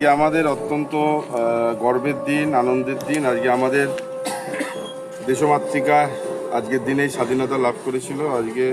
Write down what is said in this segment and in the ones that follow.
আজকে আমাদের অত্যন্ত গর্বের দিন আনন্দের দিন। আজকে আমাদের দেশমাতৃকা আজকের দিনেই স্বাধীনতা লাভ করেছিল। আজকে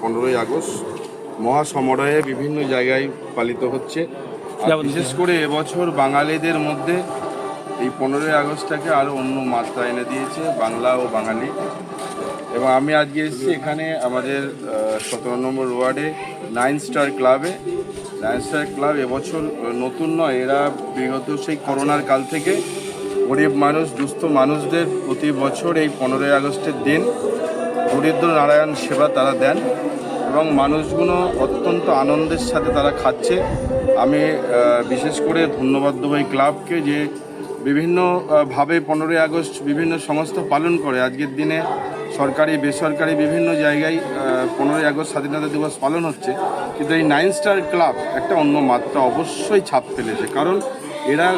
পনেরোই আগস্ট। মহাসমারোহে বিভিন্ন জায়গায় পালিত হচ্ছে। বিশেষ করে এবছর বাঙালিদের মধ্যে এই পনেরোই আগস্টটাকে আরও অন্য মাত্রা এনে দিয়েছে বাংলা ও বাঙালি। এবং আমি আজকে এসেছি এখানে আমাদের সতেরো নম্বর ওয়ার্ডে নাইন স্টার ক্লাবে। নাইন ক্লাব এবছর নতুন নয়, এরা বিগত সেই করোনার কাল থেকে গরিব মানুষ, দুস্থ মানুষদের প্রতি বছর এই পনেরোই আগস্টের দিন দরিদ্র নারায়ণ সেবা তারা দেন। এবং মানুষগুলো অত্যন্ত আনন্দের সাথে তারা খাচ্ছে। আমি বিশেষ করে ধন্যবাদ দেবো এই ক্লাবকে যে বিভিন্নভাবে পনেরোই আগস্ট বিভিন্ন সংস্থা পালন করে। আজকের দিনে সরকারি, বেসরকারি বিভিন্ন জায়গায় পনেরোই আগস্ট স্বাধীনতা দিবস পালন হচ্ছে। কিন্তু এই নাইন স্টার ক্লাব একটা অন্য মাত্রা অবশ্যই ছাপ ফেলেছে। কারণ এরা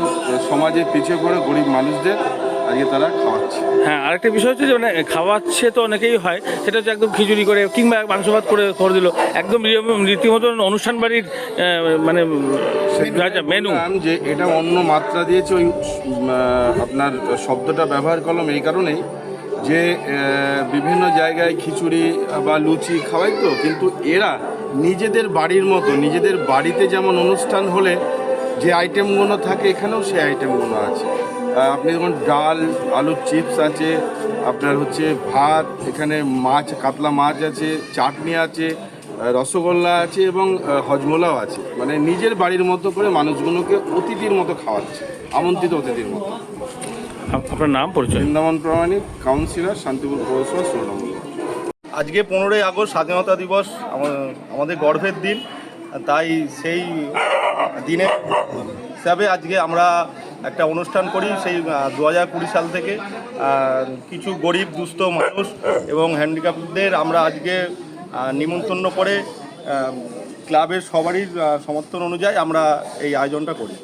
সমাজে পিছিয়ে পড়ে গরিব মানুষদের আজকে তারা খাওয়াচ্ছে। হ্যাঁ আরেকটা বিষয় হচ্ছে যে মানে খাওয়াচ্ছে তো অনেকেই হয় সেটা হচ্ছে একদম খিচুড়ি করে কিংবা মাংস ভাত করে করে দিল। একদম রীতি- রীতিমতন অনুষ্ঠান বাড়ির মানে মেনু। যে এটা অন্য মাত্রা দিয়েছে ওই আপনার শব্দটা ব্যবহার করলাম এই কারণেই যে বিভিন্ন জায়গায় খিচুড়ি বা লুচি খাওয়াই তো কিন্তু এরা নিজেদের বাড়ির মতো নিজেদের বাড়িতে যেমন অনুষ্ঠান হলে যে আইটেমগুলো থাকে এখানেও সেই আইটেমগুলো আছে। আপনি যেমন ডাল আলুর চিপস আছে আপনার হচ্ছে ভাত এখানে মাছ কাতলা মাছ আছে চাটনি আছে রসগোল্লা আছে এবং হজমোলাও আছে। মানে নিজের বাড়ির মতো করে মানুষগুলোকে অতিথির মতো খাওয়াচ্ছে আমন্ত্রিত অতিথির মতো। আপনার নাম পরিচয়? বৃন্দাবন প্রামাণিক কাউন্সিলর শান্তিপুর পৌরসভা ষোলো নম্বর আজকে পনেরোই আগস্ট স্বাধীনতা দিবস আমাদের গর্বের দিন তাই সেই দিনে। হিসাবে আজকে আমরা একটা অনুষ্ঠান করি সেই দু হাজার কুড়ি সাল থেকে। কিছু গরিব দুস্থ মানুষ এবং হ্যান্ডিক্যাপদের আমরা আজকে নিমন্ত্রণ করে ক্লাবের সবারই সমর্থন অনুযায়ী আমরা এই আয়োজনটা করি।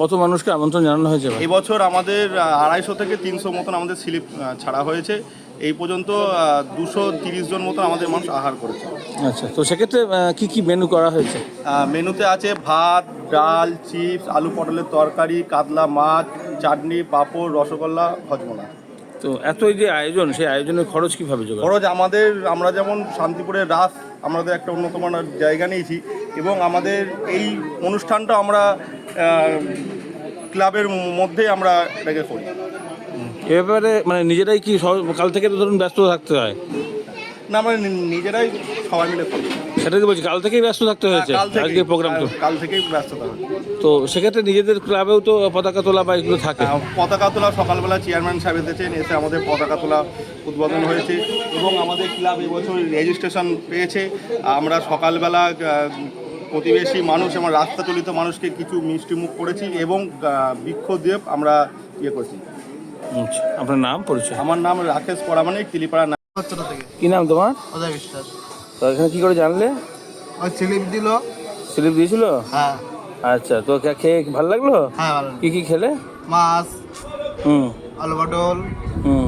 কত মানুষকে আমন্ত্রণ জানানো হয়েছে এবছর আমাদের আড়াইশো থেকে তিনশো মতন আমাদের স্লিপ ছাড়া হয়েছে। এই পর্যন্ত দুশো তিরিশ জন মতো আমাদের মানুষ আহার করেছে। আচ্ছা তো সেক্ষেত্রে কি কি মেনু করা হয়েছে? মেনুতে আছে ভাত ডাল চিপস আলু পটলের তরকারি কাতলা মাছ চাটনি পাঁপড় রসগোল্লা হজমোলা। তো এত এই যে আয়োজন সেই আয়োজনের খরচ কীভাবে জোগাড় খরচ আমাদের আমরা যেমন শান্তিপুরের রাস আমাদের একটা উন্নতম জায়গা নিয়েছি এবং আমাদের এই অনুষ্ঠানটা আমরা ক্লাবের মধ্যে আমরা এটাকে করি এ ব্যাপারে মানে নিজেরাই কি কাল থেকে তো ধরুন ব্যস্ত থাকতে হয়? না আমরা নিজেরাই সবাই মিলে করি সেটাই তো বলছি কাল থেকেই ব্যস্ত থাকতে হয়েছে? আজকে প্রোগ্রাম তো? কাল থেকেই ব্যস্ততা হচ্ছে তো সেক্ষেত্রে নিজেদের ক্লাবেও তো পতাকা তোলা বা এগুলো থাকে? আহ, পতাকা তোলা সকালবেলা চেয়ারম্যান সাহেব এসেছেন এসে আমাদের পতাকা তোলা উদ্বোধন হয়েছে এবং আমাদের ক্লাব এবছর রেজিস্ট্রেশন পেয়েছে। আমরা সকালবেলা প্রতিবেশী মানুষ এবং রাস্তা চলিত মানুষকে কিছু মিষ্টি মুখ করেছি এবং আহ, বৃক্ষ আমরা ইয়ে করেছি। আচ্ছা, আপনার নাম পরিচয়? আমার নাম রাকেশ পরামানিক তিলিপাড়া না ছোট থেকে। কি নাম তোমার? অজয় বিশ্বাস। তো এখানে কি করে জানলে? ওই স্লিপ দিল। স্লিপ দিয়েছিল? হ্যাঁ। আচ্ছা তো কে- খেয়ে ভালো লাগল? হ্যাঁ ভালো কি কি খেলে? মাছ হুম। আলু পটল হুম।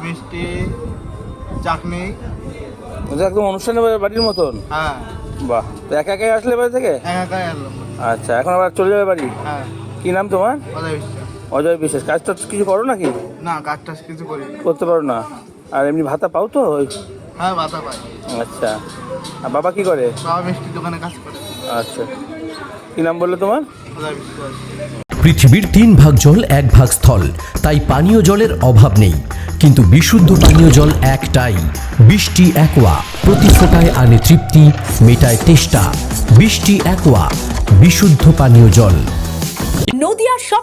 মিষ্টি চাটনি। এটা একদম অনুষ্ঠানের বাড়ির মতন? হ্যাঁ। বাহ তো একা একাই আসলে বাড়ি থেকে? একা একাই এলাম আচ্ছা এখন আবার চলে যাবে বাড়ি? হ্যাঁ। কি নাম তোমার? অজয় বিশ্বাস। অজয় বিশেষ কাজ তো কিছু করো নাকি? না কাজ টাজ কিছু করি করতে পারো না? আর এমনি ভাতা পাও তো ওই? হ্যাঁ ভাতা পাই। আচ্ছা। আর বাবা কি করে? বাবা মিষ্টির দোকানে কাজ করে। আচ্ছা। কি নাম বলল তোমার? অজয় বিশ্বাস। পৃথিবীর তিন ভাগ জল এক ভাগ স্থল। তাই পানীয় জলের অভাব নেই। কিন্তু বিশুদ্ধ পানীয় জল একটাই। বৃষ্টি একোয়া। প্রতি ফোটায় আনে তৃপ্তি মেটায় তেষ্টা। বৃষ্টি একোয়া। বিশুদ্ধ পানীয় জল। নদিয়ার সব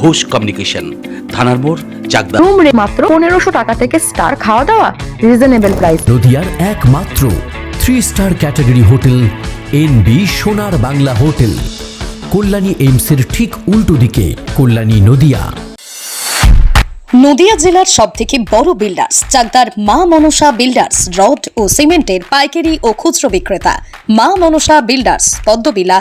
ঘোষ কমিউনিকেশন থানার মোড় চাকদা রুম রে মাত্র পনেরোশো টাকা থেকে স্টার খাওয়া দাওয়া রিজনেবল প্রাইস নদিয়ার একমাত্র three star category hotel N B Sonar Bangla hotel Kalyani এইমসের ঠিক উল্টো দিকে কল্যাণী নদিয়া। নদিয়া জেলার সব থেকে বড় বিল্ডার্স চাকদার মা মনসা বিল্ডার্স রড ও সিমেন্টের পাইকারি ও খুচরো বিক্রেতা। মা মনসা বিল্ডার্স পদ্মবিলা